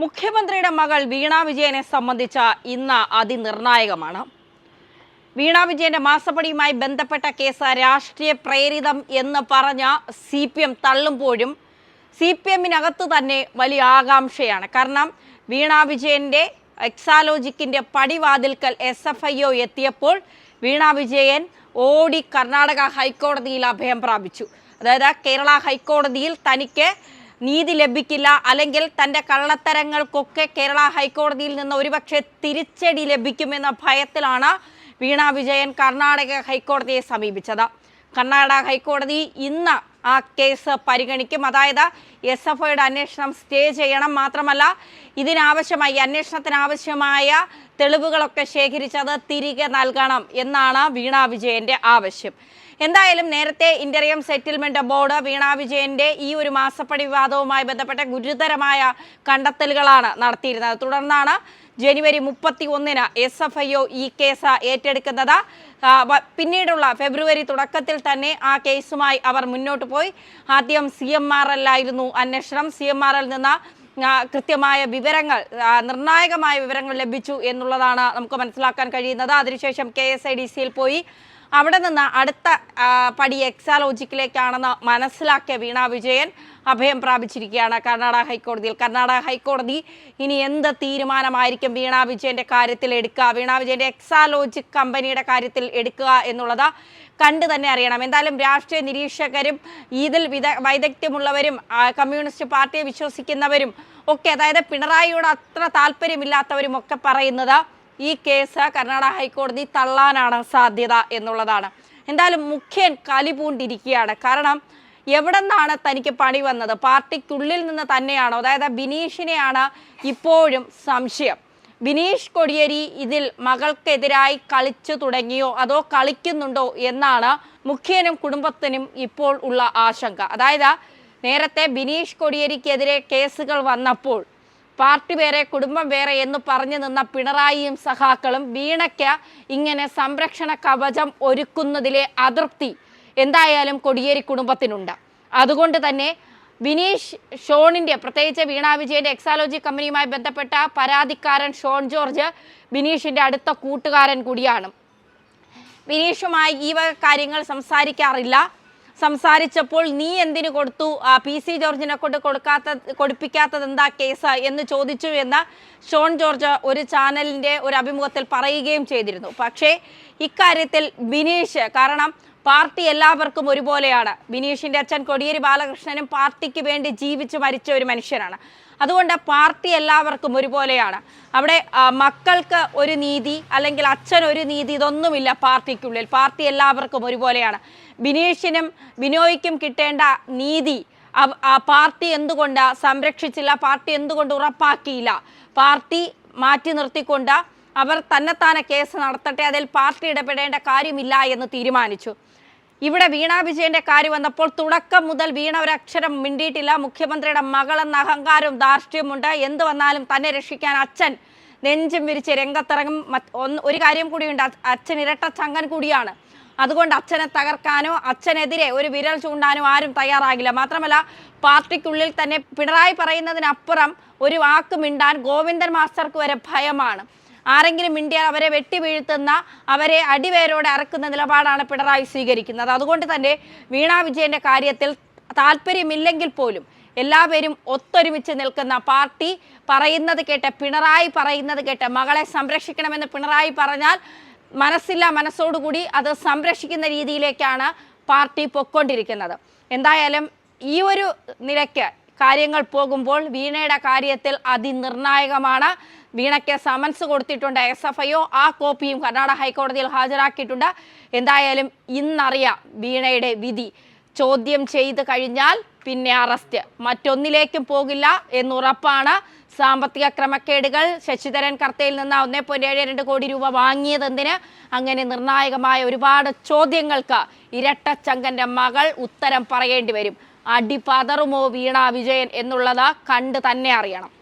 മുഖ്യമന്ത്രിയുടെ മകൾ വീണ വിജയനെ സംബന്ധിച്ച ഇന്ന് അതിനിർണായകമാണ്. വീണ വിജയന്റെ മാസപ്പടിയുമായി ബന്ധപ്പെട്ട കേസ് രാഷ്ട്രീയ പ്രേരിതം എന്ന് പറഞ്ഞ സി പി എം തള്ളുമ്പോഴും സി പി എമ്മിനകത്ത് തന്നെ വലിയ ആകാംക്ഷയാണ്. കാരണം വീണ വിജയന്റെ എക്സാലോജിക്കിന്റെ പടിവാതിൽക്കൽ എസ് എഫ് ഐ ഒ എത്തിയപ്പോൾ വീണ വിജയൻ ഓടി കർണാടക ഹൈക്കോടതിയിൽ അഭയം പ്രാപിച്ചു. അതായത് കേരള ഹൈക്കോടതിയിൽ തനിക്ക് നീതി ലഭിക്കില്ല അല്ലെങ്കിൽ തന്റെ കള്ളത്തരങ്ങൾക്കൊക്കെ കേരള ഹൈക്കോടതിയിൽ നിന്ന് ഒരുപക്ഷെ തിരിച്ചടി ലഭിക്കുമെന്ന ഭയത്തിലാണ് വീണ വിജയൻ കർണാടക ഹൈക്കോടതിയെ സമീപിച്ചത്. കർണാടക ഹൈക്കോടതി ഇന്ന് ആ കേസ് പരിഗണിക്കും. അതായത് എസ് എഫ് ഐയുടെ അന്വേഷണം സ്റ്റേ ചെയ്യണം മാത്രമല്ല ഇതിനാവശ്യമായി അന്വേഷണത്തിന് ആവശ്യമായ തെളിവുകളൊക്കെ ശേഖരിച്ചത് തിരികെ നൽകണം എന്നാണ് വീണ വിജയന്റെ ആവശ്യം. എന്തായാലും നേരത്തെ ഇന്ററിയം സെറ്റിൽമെന്റ് ബോർഡ് വീണ വിജയന്റെ ഈ ഒരു മാസപ്പടി വിവാദവുമായി ബന്ധപ്പെട്ട ഗുരുതരമായ കണ്ടെത്തലുകളാണ് നടത്തിയിരുന്നത്. തുടർന്നാണ് ജനുവരി മുപ്പത്തി ഒന്നിന് എസ് എഫ് ഐ ഒ ഈ കേസ് ഏറ്റെടുക്കുന്നത്. പിന്നീടുള്ള ഫെബ്രുവരി തുടക്കത്തിൽ തന്നെ ആ കേസുമായി അവർ മുന്നോട്ട് പോയി. ആദ്യം സി എം ആർ എല്ലായിരുന്നു അന്വേഷണം. സി എം ആർ എൽ നിന്ന് കൃത്യമായ വിവരങ്ങൾ നിർണായകമായ വിവരങ്ങൾ ലഭിച്ചു എന്നുള്ളതാണ് നമുക്ക് മനസ്സിലാക്കാൻ കഴിയുന്നത്. അതിനുശേഷം കെ എസ് ഐ ഡി സിയിൽ പോയി. അവിടെ നിന്ന് അടുത്ത പടി എക്സാലോജിക്കിലേക്കാണെന്ന് മനസ്സിലാക്കിയ വീണ വിജയൻ അഭയം പ്രാപിച്ചിരിക്കുകയാണ് കർണാടക ഹൈക്കോടതിയിൽ. കർണാടക ഹൈക്കോടതി ഇനി എന്ത് തീരുമാനമായിരിക്കും വീണ വിജയന്റെ കാര്യത്തിൽ എടുക്കുക? വീണ വിജയന്റെ എക്സാലോജിക് കമ്പനിയുടെ കാര്യത്തിൽ എടുക്കുക എന്നുള്ളത് കണ്ടു തന്നെ അറിയണം. എന്തായാലും രാഷ്ട്രീയ നിരീക്ഷകരും ഇതിൽ വിദ വൈദഗ്ധ്യമുള്ളവരും കമ്മ്യൂണിസ്റ്റ് പാർട്ടിയെ വിശ്വസിക്കുന്നവരും ഒക്കെ അതായത് പിണറായിയോട് അത്ര താല്പര്യമില്ലാത്തവരും ഒക്കെ പറയുന്നത് ഈ കേസ് കർണാടക ഹൈക്കോടതി തള്ളാനാണ് സാധ്യത എന്നുള്ളതാണ്. എന്തായാലും മുഖ്യൻ കലിപൂണ്ടിരിക്കുകയാണ് കാരണം എവിടെ നിന്നാണ് തനിക്ക് പണി വന്നത്? പാർട്ടിക്കുള്ളിൽ നിന്ന് തന്നെയാണോ? അതായത് ബിനീഷിനെയാണ് ഇപ്പോഴും സംശയം. ബിനീഷ് കൊടിയേരി ഇതിൽ മകൾക്കെതിരായി കളിച്ചു തുടങ്ങിയോ? അതോ കളിക്കുന്നുണ്ടോ എന്നാണ് മുഖ്യനും കുടുംബത്തിനും ഇപ്പോൾ ഉള്ള ആശങ്ക. അതായത് നേരത്തെ ബിനീഷ് കൊടിയേരിക്കെതിരെ കേസുകൾ വന്നപ്പോൾ പാർട്ടി വേറെ കുടുംബം വേറെ എന്ന് പറഞ്ഞു നിന്ന പിണറായിയും സഖാക്കളും വീണയ്ക്ക് ഇങ്ങനെ സംരക്ഷണ കവചം ഒരുക്കുന്നതിലെ അതൃപ്തി എന്തായാലും കൊടിയേരി കുടുംബത്തിനുണ്ട്. അതുകൊണ്ട് തന്നെ വിനീഷ് ഷോണിന്റെ പ്രത്യേകിച്ച് വീണ വിജയന്റെ എക്സാലോജി കമ്പനിയുമായി ബന്ധപ്പെട്ട പരാതിക്കാരൻ ഷോൺ ജോർജ് വിനീഷിന്റെ അടുത്ത കൂട്ടുകാരൻ കൂടിയാണ്. വിനീഷുമായി ഈ കാര്യങ്ങൾ സംസാരിക്കാറില്ല. സംസാരിച്ചപ്പോൾ നീ എന്തിനു കൊടുത്തു? പി. സി. ജോർജിനെ കൊണ്ട് കൊടുക്കാത്ത കൊടുപ്പിക്കാത്തത് എന്താ കേസ്? എന്ന് ചോദിച്ചു എന്ന് ഷോൺ ജോർജ് ഒരു ചാനലിന്റെ ഒരു അഭിമുഖത്തിൽ പറയുകയും ചെയ്തിരുന്നു. പക്ഷേ ഇക്കാര്യത്തിൽ ബിനീഷ് കാരണം പാർട്ടി എല്ലാവർക്കും ഒരുപോലെയാണ്. ബിനീഷിന്റെ അച്ഛൻ കൊടിയേരി ബാലകൃഷ്ണനും പാർട്ടിക്ക് വേണ്ടി ജീവിച്ചു മരിച്ച ഒരു മനുഷ്യനാണ്. അതുകൊണ്ട് പാർട്ടി എല്ലാവർക്കും ഒരുപോലെയാണ്. അവിടെ മക്കൾക്ക് ഒരു നീതി അല്ലെങ്കിൽ അച്ഛൻ ഒരു നീതി ഇതൊന്നുമില്ല പാർട്ടിക്കുള്ളിൽ. പാർട്ടി എല്ലാവർക്കും ഒരുപോലെയാണ്. ബിനീഷിനും ബിനോയ്ക്കും കിട്ടേണ്ട നീതി ആ പാർട്ടി എന്തുകൊണ്ട് സംരക്ഷിച്ചില്ല? പാർട്ടി എന്തുകൊണ്ട് ഉറപ്പാക്കിയില്ല? പാർട്ടി മാറ്റി നിർത്തിക്കൊണ്ട് അവർ തന്നെത്താനെ കേസ് നടത്തട്ടെ അതിൽ പാർട്ടി ഇടപെടേണ്ട കാര്യമില്ല എന്ന് തീരുമാനിച്ചു. ഇവിടെ വീണ വിജയന്റെ കാര്യം വന്നപ്പോൾ തുടക്കം മുതൽ വീണ ഒരക്ഷരം മിണ്ടിയിട്ടില്ല. മുഖ്യമന്ത്രിയുടെ മകളെന്ന അഹങ്കാരവും ധാർഷ്ട്യമുണ്ട് എന്ത് വന്നാലും തന്നെ രക്ഷിക്കാൻ അച്ഛൻ നെഞ്ചും വിരിച്ച് രംഗത്തിറങ്ങും. ഒരു കാര്യം കൂടിയുണ്ട്. അച്ഛൻ ഇരട്ട ചങ്ങൻ കൂടിയാണ്. അതുകൊണ്ട് അച്ഛനെ തകർക്കാനോ അച്ഛനെതിരെ ഒരു വിരൽ ചൂണ്ടാനോ ആരും തയ്യാറാകില്ല. മാത്രമല്ല പാർട്ടിക്കുള്ളിൽ തന്നെ പിണറായി പറയുന്നതിനപ്പുറം ഒരു വാക്ക് മിണ്ടാൻ ഗോവിന്ദൻ മാസ്റ്റർക്ക് വരെ ഭയമാണ്. ആരെങ്കിലും മിണ്ടിയാൽ അവരെ വെട്ടി വീഴ്ത്തുന്ന അവരെ അടിവേരോടെ അറക്കുന്ന നിലപാടാണ് പിണറായി സ്വീകരിക്കുന്നത്. അതുകൊണ്ട് തന്നെ വീണ വിജയന്റെ കാര്യത്തിൽ താല്പര്യമില്ലെങ്കിൽ പോലും എല്ലാവരും ഒത്തൊരുമിച്ച് നിൽക്കുന്ന പാർട്ടി പറയുന്നത് കേട്ട് പിണറായി പറയുന്നത് കേട്ട് മകളെ സംരക്ഷിക്കണമെന്ന് പിണറായി പറഞ്ഞാൽ മനസ്സില്ല മനസ്സോടുകൂടി അത് സംരക്ഷിക്കുന്ന രീതിയിലേക്കാണ് പാർട്ടി പൊക്കൊണ്ടിരിക്കുന്നത് എന്തായാലും ഈ ഒരു നിലയ്ക്ക് കാര്യങ്ങൾ പോകുമ്പോൾ വീണയുടെ കാര്യത്തിൽ അതിനിർണായകമാണ്. വീണയ്ക്ക് സമൻസ് കൊടുത്തിട്ടുണ്ട് എസ് എഫ് ഐ ഒ ആ കോപ്പിയും കർണാടക ഹൈക്കോടതിയിൽ ഹാജരാക്കിയിട്ടുണ്ട്. എന്തായാലും ഇന്നറിയാം വീണയുടെ വിധി. ചോദ്യം ചെയ്ത് കഴിഞ്ഞാൽ പിന്നെ അറസ്റ്റ്. മറ്റൊന്നിലേക്കും പോകില്ല എന്നുറപ്പാണ് സാമ്പത്തിക ക്രമക്കേടുകൾ. ശശിധരൻ കർത്തയിൽ നിന്ന് ഒന്നേ പോയിന്റ് ഏഴ് രണ്ട് കോടി രൂപ വാങ്ങിയതെന്തിന് അങ്ങനെ നിർണായകമായ ഒരുപാട് ചോദ്യങ്ങൾക്ക് ഇരട്ടച്ചങ്കന്റെ മകൾ ഉത്തരം പറയേണ്ടി വരും. അടിപതറുമോ വീണ വിജയൻ എന്നുള്ളത് കണ്ട് തന്നെ അറിയണം.